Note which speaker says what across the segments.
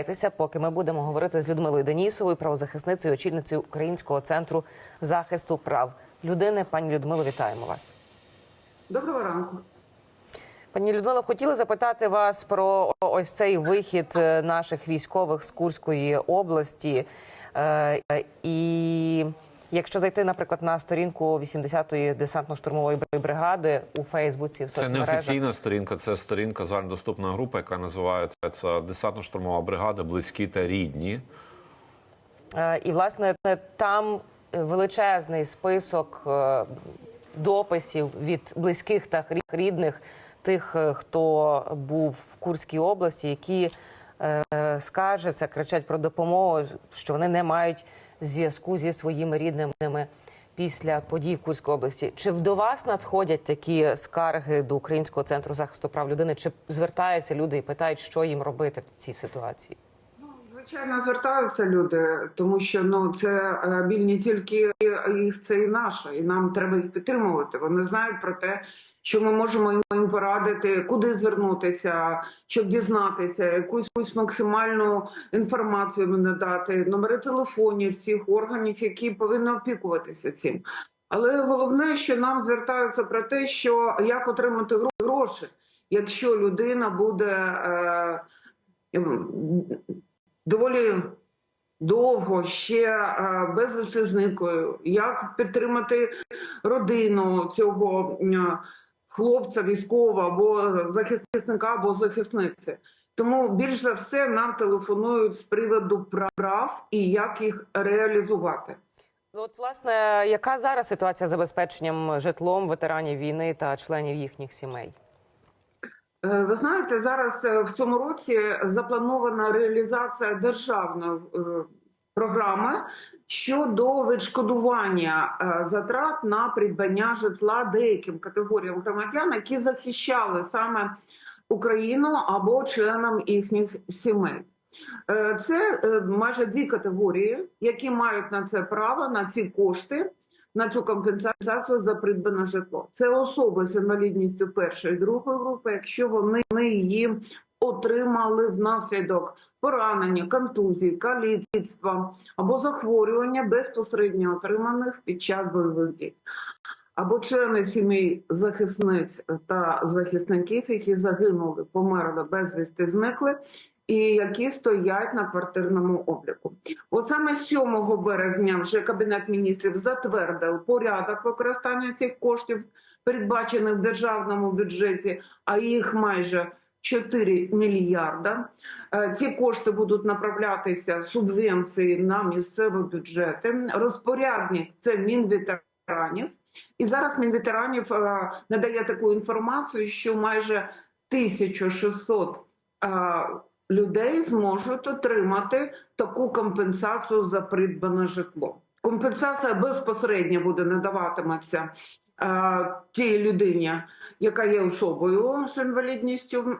Speaker 1: Дайтеся, поки ми будемо говорити з Людмилою Денісовою, правозахисницею, очільницею Українського центру захисту прав людини. Пані Людмило, вітаємо вас.
Speaker 2: Доброго ранку.
Speaker 1: Пані Людмило, хотіли запитати вас про ось цей вихід е, наших військових з Курської області. Е, І якщо зайти, наприклад, на сторінку 80-ї десантно-штурмової бригади у Фейсбуці, в
Speaker 3: Це не офіційна сторінка, це сторінка загальнодоступна група, яка називається десантно-штурмова бригада, близькі та рідні.
Speaker 1: Е, І власне там величезний список е, дописів від близьких та рідних тих, е, хто був в Курській області, які скаржаться, кричать про допомогу, що вони не мають зв'язку зі своїми рідними після подій в Курській області. Чи до вас надходять такі скарги до Українського центру захисту прав людини? Чи звертаються люди і питають, що їм робити в цій ситуації?
Speaker 2: Звичайно, звертаються люди, тому що ну це е, біль не тільки їх, це і наше, і нам треба їх підтримувати. Вони знають про те, що ми можемо їм- порадити, куди звернутися, щоб дізнатися, якусь максимальну інформацію надати, номери телефонів всіх органів, які повинні опікуватися цим. Але головне, що нам звертаються про те, що як отримати гроші, якщо людина буде. Е, доволі довго ще е, безвісти зниклою, як підтримати родину цього е, хлопця, військового або захисника, або захисниці. Тому більш за все нам телефонують з приводу прав і як їх реалізувати.
Speaker 1: От, власне, яка зараз ситуація з забезпеченням житлом ветеранів війни та членів їхніх сімей?
Speaker 2: Е, Ви знаєте, зараз е, в цьому році запланована реалізація державної е, програми щодо відшкодування затрат на придбання житла деяким категоріям громадян, які захищали саме Україну або членам їхніх сімей. Це майже дві категорії, які мають на це право, на ці кошти, на цю компенсацію за придбане житло. Це особи з інвалідністю першої і другої групи, якщо вони її отримали внаслідок поранення, контузії, каліцтва або захворювання безпосередньо отриманих під час бойових дій. Або члени сімей захисниць та захисників, які загинули, померли безвісти, зникли, і які стоять на квартирному обліку. От саме 7 березня вже Кабінет міністрів затвердив порядок використання цих коштів, передбачених в державному бюджеті, а їх майже 4 мільярда. Е, Ці кошти будуть направлятися субвенції на місцеві бюджети. Розпорядник це Мінветеранів. І зараз Мінветеранів е, надає таку інформацію, що майже 1600 е, людей зможуть отримати таку компенсацію за придбане житло. Компенсація безпосередньо буде надаватиметься е, тій людині, яка є особою з інвалідністю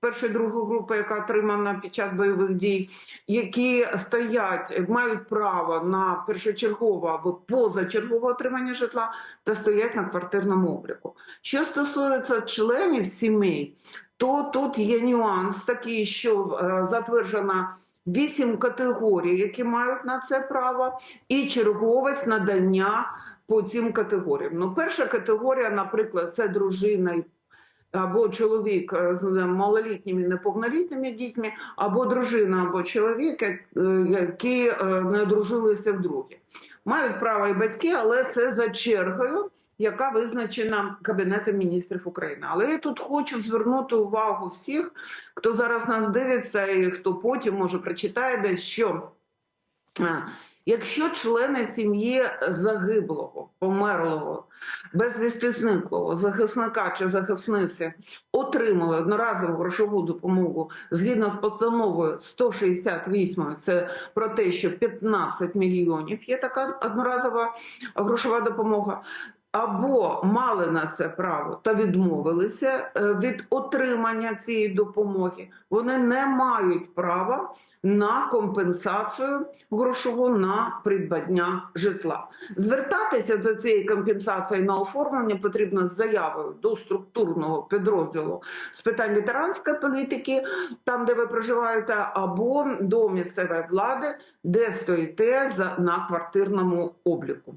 Speaker 2: першої другої групи, яка отримана під час бойових дій, які стоять, мають право на першочергове або позачергове отримання житла та стоять на квартирному обліку. Що стосується членів сімей, то тут є нюанс такий, що е, затверджена вісім категорій, які мають на це право, і черговість надання по цим категоріям. Ну, перша категорія, наприклад, це дружина або чоловік е, з малолітніми неповнолітніми дітьми, або дружина, або чоловік, е, які е, не одружилися вдруге. Мають право і батьки, але це за чергою, яка визначена Кабінетом міністрів України. Але я тут хочу звернути увагу всіх, хто зараз нас дивиться, і хто потім може прочитає десь, що е, якщо члени сім'ї загиблого, померлого, безвісти зниклого захисника чи захисниці отримали одноразову грошову допомогу згідно з постановою 168, це про те, що 15 мільйонів є така одноразова грошова допомога. Або мали на це право та відмовилися е, від отримання цієї допомоги, вони не мають права на компенсацію грошову на придбання житла. Звертатися до цієї компенсації на оформлення потрібно з заявою до структурного підрозділу з питань ветеранської політики, там де ви проживаєте, або до місцевої влади, де стоїте на квартирному обліку.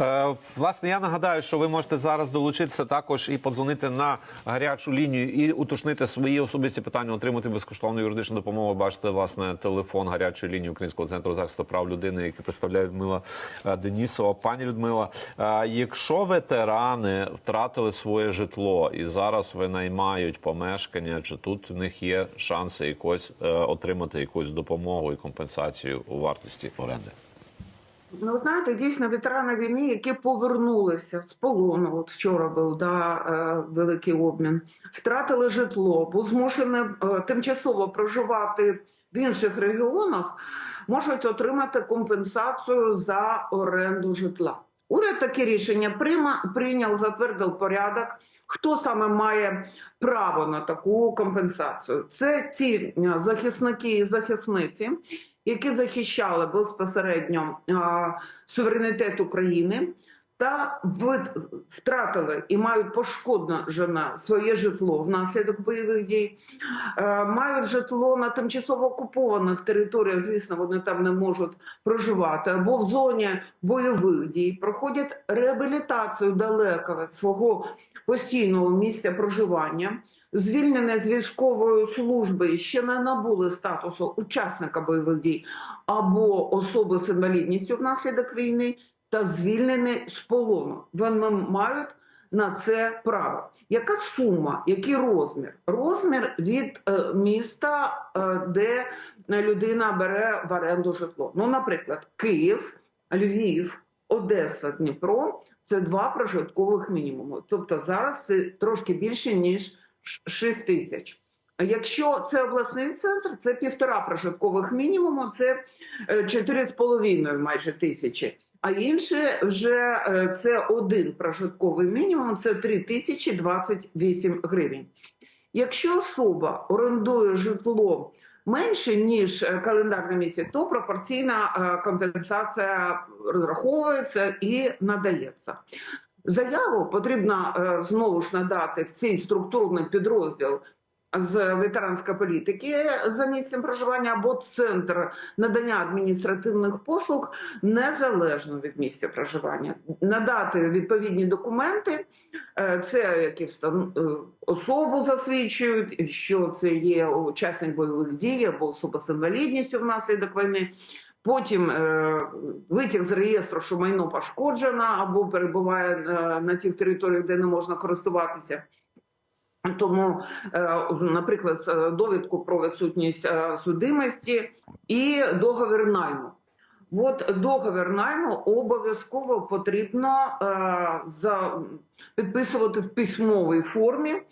Speaker 3: Е, власне, я нагадаю, що ви можете зараз долучитися також і подзвонити на гарячу лінію і уточнити свої особисті питання, отримати безкоштовну юридичну допомогу. Бачите, власне, телефон гарячої лінії Українського центру захисту прав людини, який представляє Людмила е, Денісова. Пані Людмила, е, якщо ветерани втратили своє житло і зараз винаймають помешкання, чи тут у них є шанси якось отримати якусь допомогу і компенсацію у вартості оренди?
Speaker 2: Ну, знаєте, дійсно ветерани війни, які повернулися з полону, от вчора був да, е, великий обмін, втратили житло, були змушені е, тимчасово проживати в інших регіонах, можуть отримати компенсацію за оренду житла. Уряд таке рішення прийняв, затвердив порядок, хто саме має право на таку компенсацію. Це ті е, захисники і захисниці, які захищали безпосередньо суверенітет України та втратили і мають пошкоджене своє житло внаслідок бойових дій, е, мають житло на тимчасово окупованих територіях. Звісно, вони там не можуть проживати, або в зоні бойових дій, проходять реабілітацію далеко від свого постійного місця проживання, звільнені з військової служби ще не набули статусу учасника бойових дій. Або особи з інвалідністю внаслідок війни, та звільнені з полону. Вони мають на це право. Яка сума, який розмір? Розмір від е, міста, е, де людина бере в оренду житло. Ну, наприклад, Київ, Львів, Одеса, Дніпро це два прожиткових мінімуми. Тобто зараз це трошки більше ніж 6 тисяч. Якщо це обласний центр, це півтора прожиткових мінімуму, це е, чотири з половиною майже тисячі. А інше вже е, це один прожитковий мінімум, це 3 тисячі 28 гривень. Якщо особа орендує житло менше ніж е, календарний місяць, то пропорційна е, компенсація розраховується і надається. Заяву потрібно е, знову ж надати в цей структурний підрозділ з ветеранської політики за місцем проживання або центр надання адміністративних послуг незалежно від місця проживання, надати відповідні документи, е, це які встан... е, особу засвідчують, що це є учасник бойових дій або особа з інвалідністю внаслідок війни. Потім е, витяг з реєстру, що майно пошкоджено або перебуває е, на тих територіях, де не можна користуватися. Тому, е, наприклад, е, довідку про відсутність е, судимості і договір найму. От договір найму обов'язково потрібно підписувати в письмовій формі.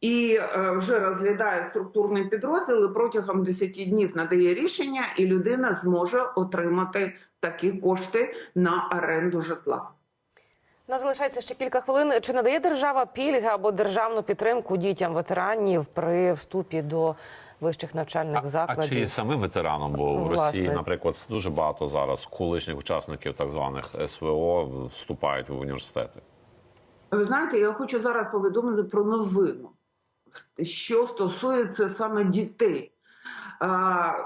Speaker 2: І вже розглядає структурний підрозділ і протягом 10 днів надає рішення, і людина зможе отримати такі кошти на оренду житла.
Speaker 1: У нас залишається ще кілька хвилин. Чи надає держава пільги або державну підтримку дітям ветеранів при вступі до вищих навчальних
Speaker 3: А
Speaker 1: закладів?
Speaker 3: чи самим ветеранам, бо в
Speaker 1: Власне.
Speaker 3: Росії, наприклад, дуже багато зараз колишніх учасників так званих СВО вступають в університети.
Speaker 2: Ви знаєте, я хочу зараз повідомити про новину, що стосується саме дітей, а,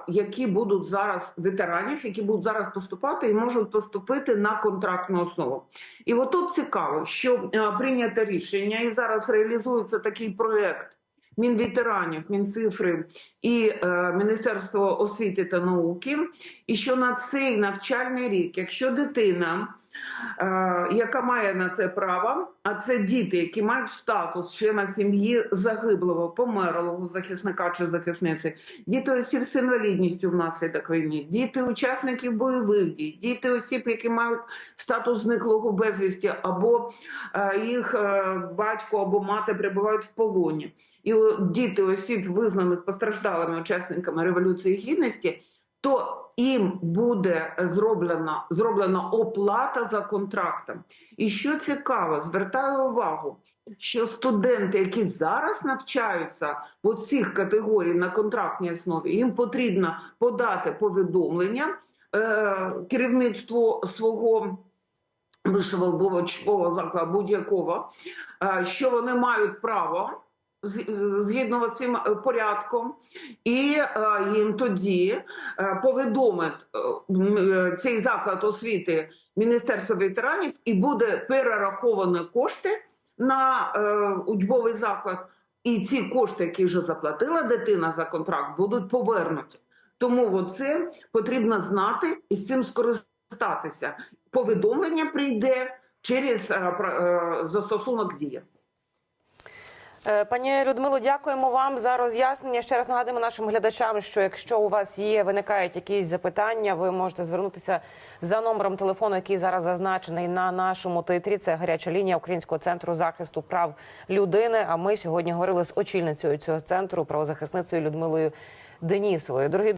Speaker 2: які будуть зараз ветеранів, які будуть зараз поступати і можуть поступити на контрактну основу. І отут цікаво, що прийнято рішення, і зараз реалізується такий проект. Мінветеранів, Мінцифри і е, Міністерство освіти та науки, і що на цей навчальний рік, якщо дитина, е, яка має на це право, а це діти, які мають статус члена сім'ї загиблого, померлого захисника чи захисниці, діти осіб з інвалідністю внаслідок війни, діти учасників бойових дій, діти осіб, які мають статус зниклого безвісті, або е, їх е, батько або мати перебувають в полоні, і діти осіб, визнаних постраждалими учасниками революції гідності, то їм буде зроблена, зроблена оплата за контрактом. І що цікаво, звертаю увагу, що студенти, які зараз навчаються в цих категорій на контрактній основі, їм потрібно подати повідомлення е, керівництву свого або закладу будь-якого, е, що вони мають право згідно цим е, порядком, і е, їм тоді е, повідомить цей заклад освіти Міністерства ветеранів і буде перераховані кошти на учбовий заклад. І ці кошти, які вже заплатила дитина за контракт, будуть повернуті. Тому оце потрібно знати і з цим скористатися. Повідомлення прийде через застосунок Дія.
Speaker 1: Е, Пані Людмило, дякуємо вам за роз'яснення. Ще раз нагадуємо нашим глядачам, що якщо у вас є виникають якісь запитання, ви можете звернутися за номером телефону, який зараз зазначений на нашому титрі. Це гаряча лінія Українського центру захисту прав людини. А ми сьогодні говорили з очільницею цього центру, правозахисницею Людмилою Денісовою. Дорогі